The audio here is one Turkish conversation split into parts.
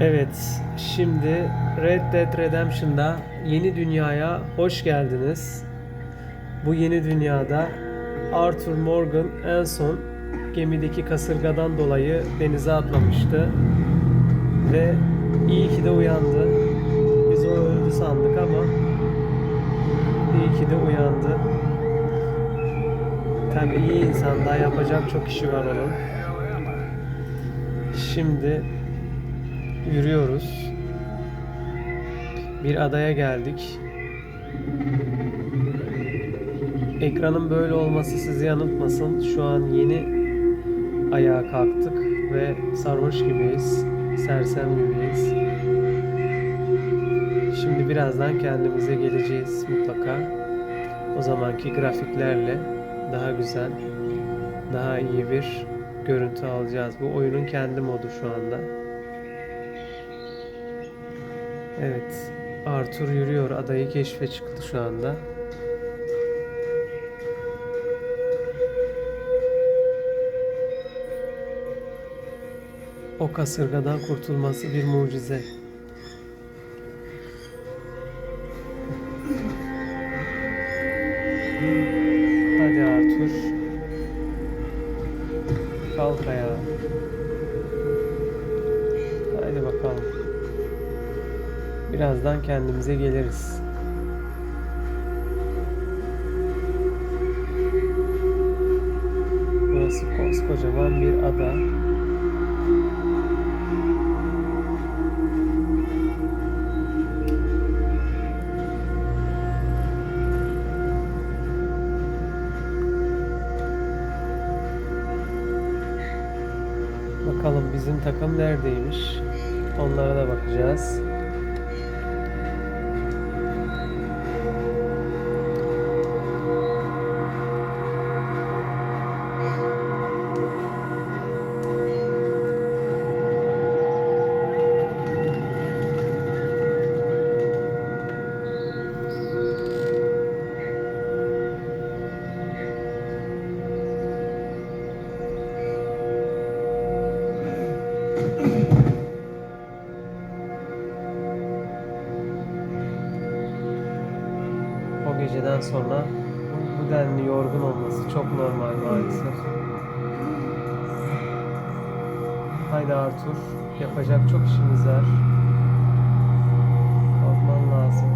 Evet, şimdi Red Dead Redemption'da yeni dünyaya hoş geldiniz. Bu yeni dünyada Arthur Morgan en son gemideki kasırgadan dolayı denize atlamıştı. Ve iyi ki de uyandı. Biz o öldü sandık ama iyi ki de uyandı. Tabii iyi insan daha yapacak çok işi var onun. Şimdi yürüyoruz. Bir adaya geldik. Ekranın böyle olması sizi yanıltmasın. Şu an yeni ayağa kalktık ve sarhoş gibiyiz. Sersem gibiyiz. Şimdi birazdan kendimize geleceğiz mutlaka. O zamanki grafiklerle daha güzel, daha iyi bir görüntü alacağız. Bu oyunun kendi modu şu anda. Evet. Arthur yürüyor. Adayı keşfe çıktı şu anda. O kasırgadan kurtulması bir mucize. Hadi Arthur. Kalk ayağa. Haydi bakalım. Birazdan kendimize geliriz. Burası koskocaman bir ada. Bakalım bizim takım neredeymiş? Onlara da bakacağız. Geceden sonra bu denli yorgun olması çok normal maalesef. Haydi Arthur, yapacak çok işimiz var. Kalkman lazım.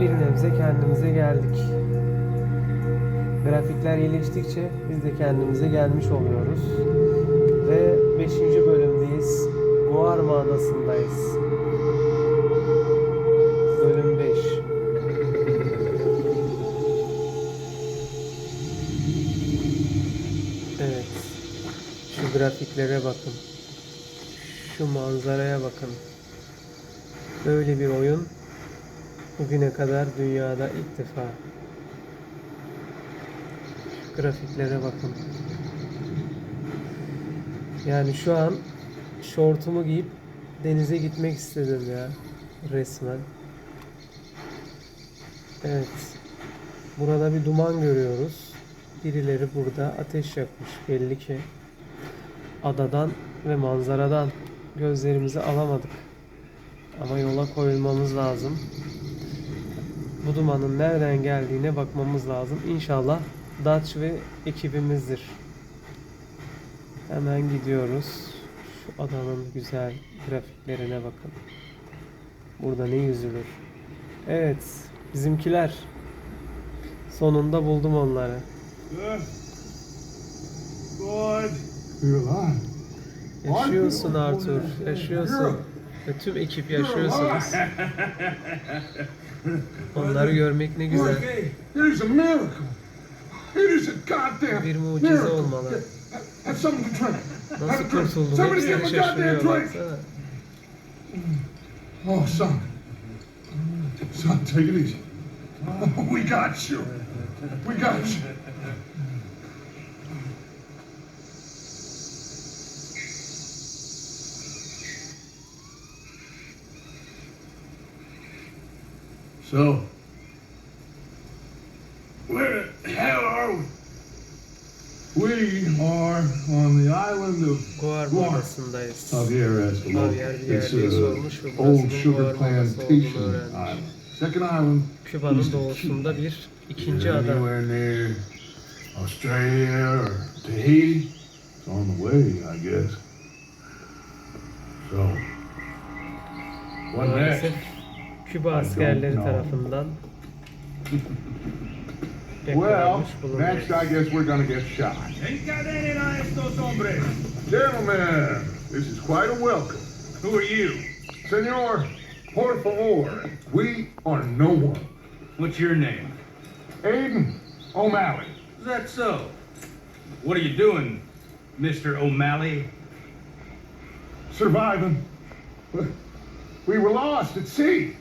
Bir nebze kendimize geldik. Grafikler iyileştikçe biz de kendimize gelmiş oluyoruz. Ve 5. bölümdeyiz. Guarma Adası'ndayız. Grafiklere bakın. Şu manzaraya bakın. Böyle bir oyun bugüne kadar dünyada ilk defa. Grafiklere bakın. Yani şu an şortumu giyip denize gitmek istedim ya. Resmen. Evet. Burada bir duman görüyoruz. Birileri burada ateş yakmış belli ki. Adadan ve manzaradan gözlerimizi alamadık. Ama yola koyulmamız lazım. Bu dumanın nereden geldiğine bakmamız lazım. İnşallah Dutch ve ekibimizdir. Hemen gidiyoruz. Şu adanın güzel grafiklerine bakın. Burada ne yüzülür. Evet, bizimkiler. Sonunda buldum onları. Good. Yaşıyorsun Arthur, yaşıyorsun. Ve tüm ekip yaşıyorsunuz. Onları görmek ne güzel. Bir mucize olmalı. Nasıl kurtuldum? Somebody Hepsi give me a goddamn şaşırıyor baksana. Oh, son. Son, take it easy. We got you. We got you. So, where the hell are we? We are on the island of Guar Guar. Modası'ndayız. Javier asked the local. Javier It's yerliği a sormuş ve old sugar Guar Modası olduğunu plantation island. Second island. Küba'nın of doğusunda bir ikinci ada. Anywhere near Australia or Tahiti? It's on the way, I guess. So, what next? Maalesef Küba askerleri tarafından Well, yakalanmış next I guess we're gonna get shot. Encadenen a estos hombres. Gentlemen, this is quite a welcome. Who are you? Senor, por favor, we are no one. What's your name? Aiden O'Malley. Is that so? What are you doing, Mr. O'Malley? Surviving. We were lost at sea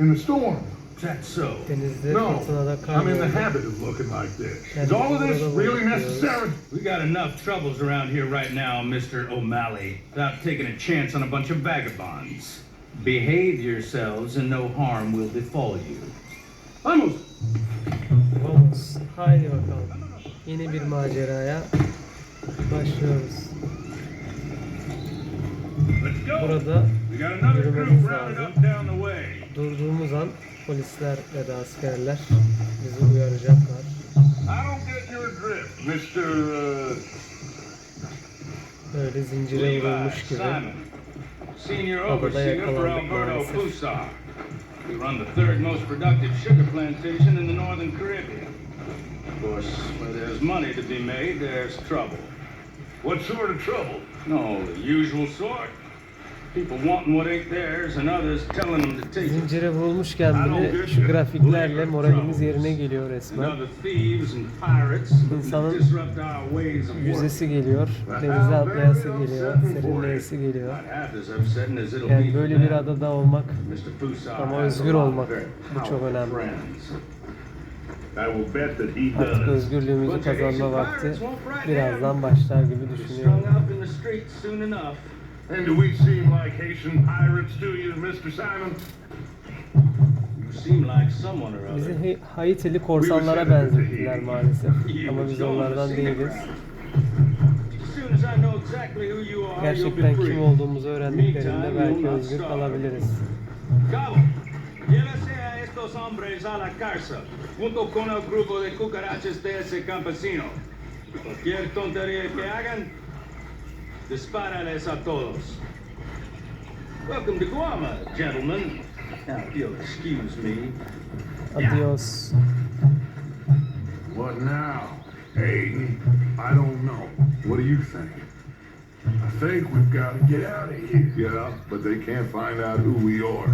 in the storm. Is that so? Denizde No, fırtınada I'm in the kayboldu. habit of looking like this. Yani Is all of this burada really bakıyoruz. necessary? We got enough troubles around here right now, Mr. O'Malley, without taking a chance on a bunch of vagabonds. Behave yourselves and no harm will befall you. Vamos! Vamos. Haydi bakalım. Yeni bir maceraya başlıyoruz. Burada Yürümemiz lazım. durduğumuz an polisler ya da askerler bizi uyaracaklar. Böyle zincire vurulmuş gibi. Adada yakalandık maalesef. We run the third most productive sugar plantation in the Northern Caribbean. Of course, where there's money to be made, there's trouble. what sort of trouble? No, the usual sort. People wanting what ain't theirs and others telling them to take it. Zincire vurulmuşken bile şu grafiklerle moralimiz yerine geliyor resmen. İnsanın. Yüzesi geliyor, denize atlayası geliyor, serinleyesi geliyor. Yani böyle bir adada olmak Ama özgür olmak, bu çok önemli. friends. I will bet that he artık does. özgürlüğümüzü kazanma vakti birazdan başlar gibi düşünüyorum. strung up in the streets soon enough. And do we seem like Haitian pirates to you, Mr. Simon? You seem like someone or Bizi Haitili korsanlara benzettiler maalesef. Ama biz onlardan değiliz. As soon as I know exactly who you are, you'll Gerçekten be free. kim olduğumuzu öğrendiklerinde belki özgür kalabiliriz. Cabo, llévese a estos hombres a la cárcel, junto con el grupo de cucarachas de ese campesino. Cualquier tontería que hagan, dispárales a todos. Welcome to Guama, gentlemen. Now, if you'll excuse me, Adios. What now? Aiden, I don't know. What do you think? I think we've got to get out of here. Yeah, but they can't find out who we are.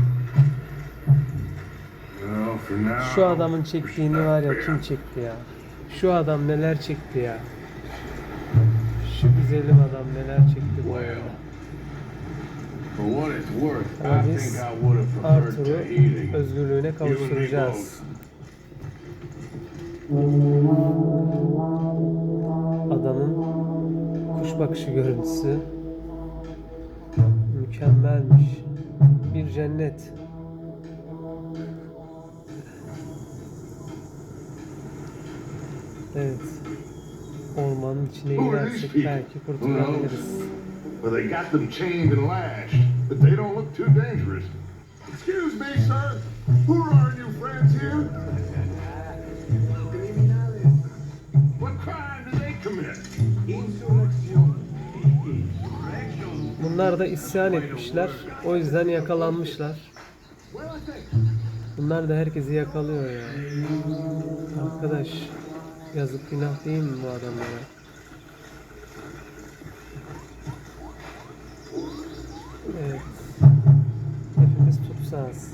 Şu adamın çektiğini var ya kim çekti ya? Şu adam neler çekti ya? Şu güzelim adam neler çekti bu arada. Ama biz Arthur'u özgürlüğüne kavuşturacağız. Adanın kuş bakışı görüntüsü mükemmelmiş. Bir cennet. Evet. Ormanın içine girersek belki kurtulabiliriz. Well, they got them chained and lashed, but they don't look too dangerous. Excuse me, sir. Who are new friends here? What crime did they commit? Bunlar da isyan etmişler. O yüzden yakalanmışlar. Bunlar da herkesi yakalıyor ya. Arkadaş yazık günah değil mi bu adamlara? Evet. Hepimiz tutsağız.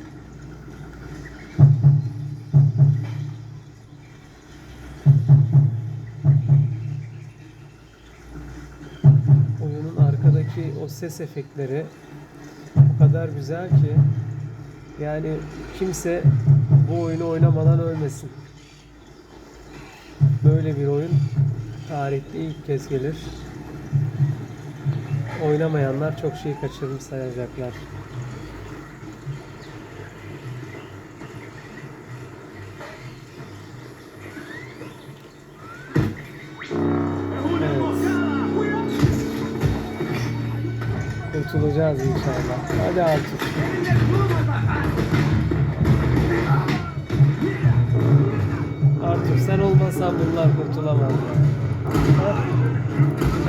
Oyunun arkadaki o ses efektleri o kadar güzel ki yani kimse bu oyunu oynamadan ölmesin böyle bir oyun tarihte ilk kez gelir. Oynamayanlar çok şey kaçırmış sayacaklar. Evet. Kurtulacağız inşallah. Hadi artık. Sen olmasan bunlar kurtulamaz.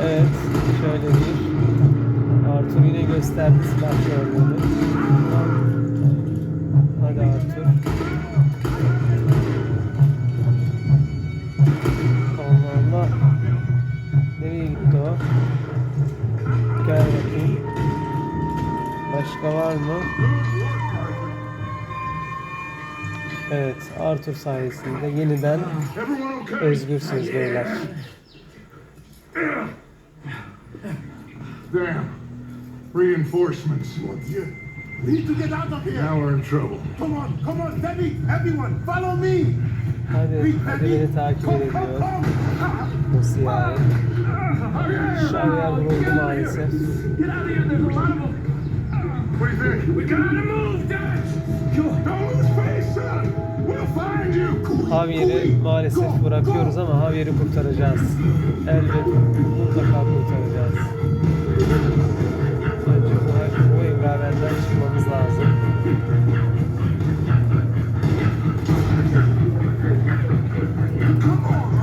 Evet, şöyle bir. Arthur yine gösterdi silahlarını. Hadi Evet, Arthur sayesinde yeniden Everyone okay? özgürsünüz beyler. Damn. Reinforcements. We need to get out of here. Now we're in trouble. Come on, come on, Debbie, everyone, follow me. Hadi, hadi beni takip come, ediyor. come, come. Bu siyahi. Ah, Şahiyer ah, vuruldu maalesef. Get out of here, there's a lot of them. Ah, what do you think? We gotta move, Dutch! Don't Javieri maalesef bırakıyoruz ama Javier'i kurtaracağız. Elbet mutlaka kurtaracağız. Önce bu, bu çıkmamız lazım.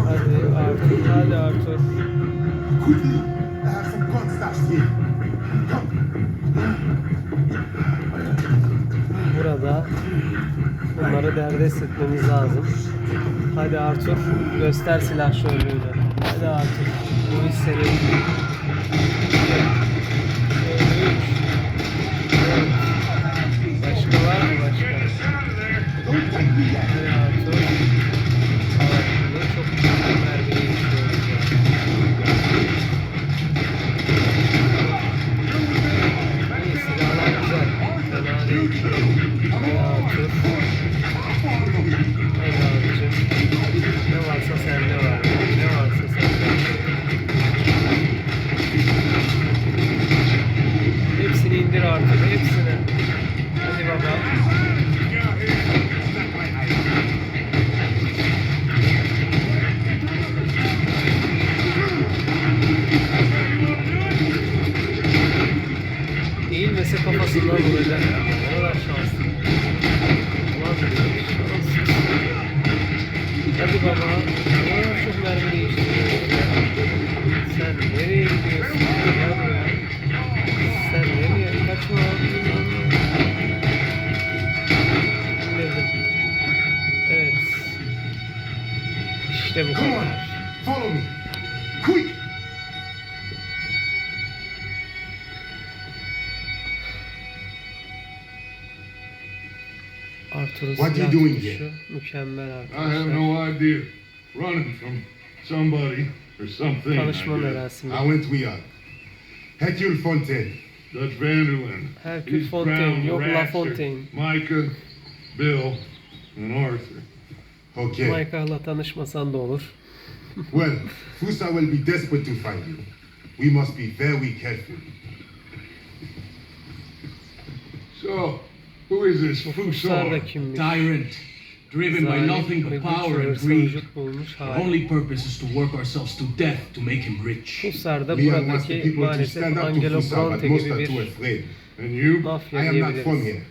Hadi Arthur, hadi Arthur. Quickly, I have some bunları derdest etmemiz lazım. Hadi Arthur, göster silah şöylüğünü. Hadi Arthur, bu iş senin. Başka var mı başka? Hadi Arthur. İşte bu Come on, kadar. follow me. Quick. Arthur'un What are you doing here? mükemmel I have arkadaşlar. no idea. Running from somebody or something. I guess. merasimi. I went we are. Hercule Fontaine. Dutch Vanderland. Hercule He's Fontaine, Brown, yok La Fontaine. Micah, Bill, and Arthur. Okay. Michael'la tanışmasan da olur. Well, Fusa will be desperate to find you. We must be very careful. So, who is this Bu Fusar Fusar? kimmiş? Tyrant, driven by Zalim nothing ve but güç power and hırsı greed. vücut bulmuş The hali. only purpose is to work ourselves to death to make him rich. Fusar da Leon wants the buradaki people to maalesef stand up to Angelo Fusa, but most gibi are too bir afraid. And you? mafya I am not from diyebiliriz. here.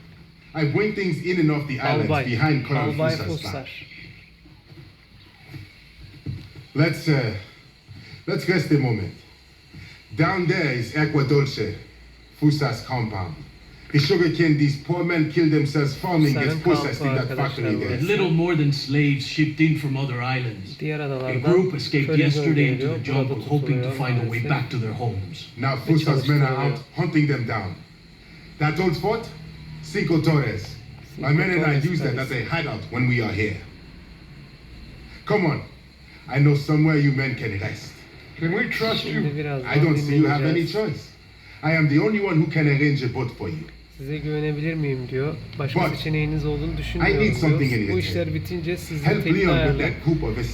I bring things in and off the islands Albay, behind Colonel Albay Fusa's back. Fusar. Let's uh, let's rest a moment. Down there is Ecuadolce, Fusa's compound. The sugarcane these poor men killed themselves farming Fusar'ın gets processed in that factory arkadaşlar there. Little more than slaves shipped in from other islands. A group escaped yesterday into the jungle, hoping to find a way back to their homes. Now Fusa's men are out hunting them down. That old fort, Cinco Torres. My men and I use that as a hideout when we are here. Come on. I know somewhere you men can rest. Can we trust you? I don't see you have any choice. I am the only one who can arrange a boat for you. Size güvenebilir miyim diyor. Başka But seçeneğiniz olduğunu düşünmüyorum diyor. Bu işler bitince sizi Help tekne ayarlayıp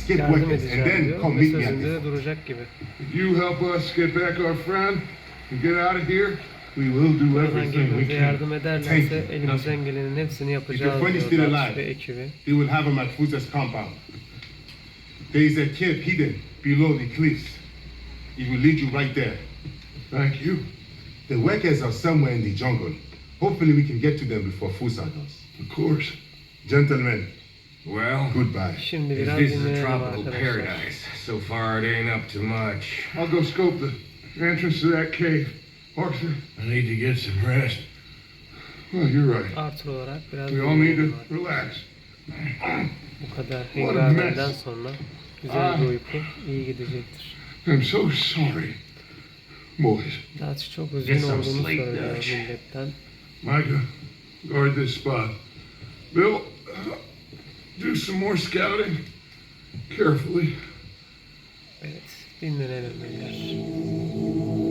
yardım edeceğim diyor. Ve sözünde de duracak gibi. You help us get back our friend and get out of here. We will do everything we can. yardım ederlerse elimizden gelenin hepsini yapacağız friend is diyor still Dutch alive. ve ekibi. They will have him at Fusa's compound. There is a cave hidden below the cliffs. It will lead you right there. Thank you. The workers are somewhere in the jungle. Hopefully, we can get to them before Fusa does. Of course. Gentlemen, Well, goodbye. Şimdi if biraz this is a tropical paradise, so far it ain't up to much. I'll go scope the entrance to that cave. Arthur, I need to get some rest. well, you're right. Arthur olarak biraz We all need to relax. Bu kadar What a mess. sonra güzel Ah. bir uyku iyi gidecektir. I'm so sorry. Boys, Dutch çok üzgün Get some olduğunu sleep, söylüyor Dutch. milletten. Micah, guard this spot. Bill, uh, do some more scouting. Carefully. Evet dinlenelim beyler.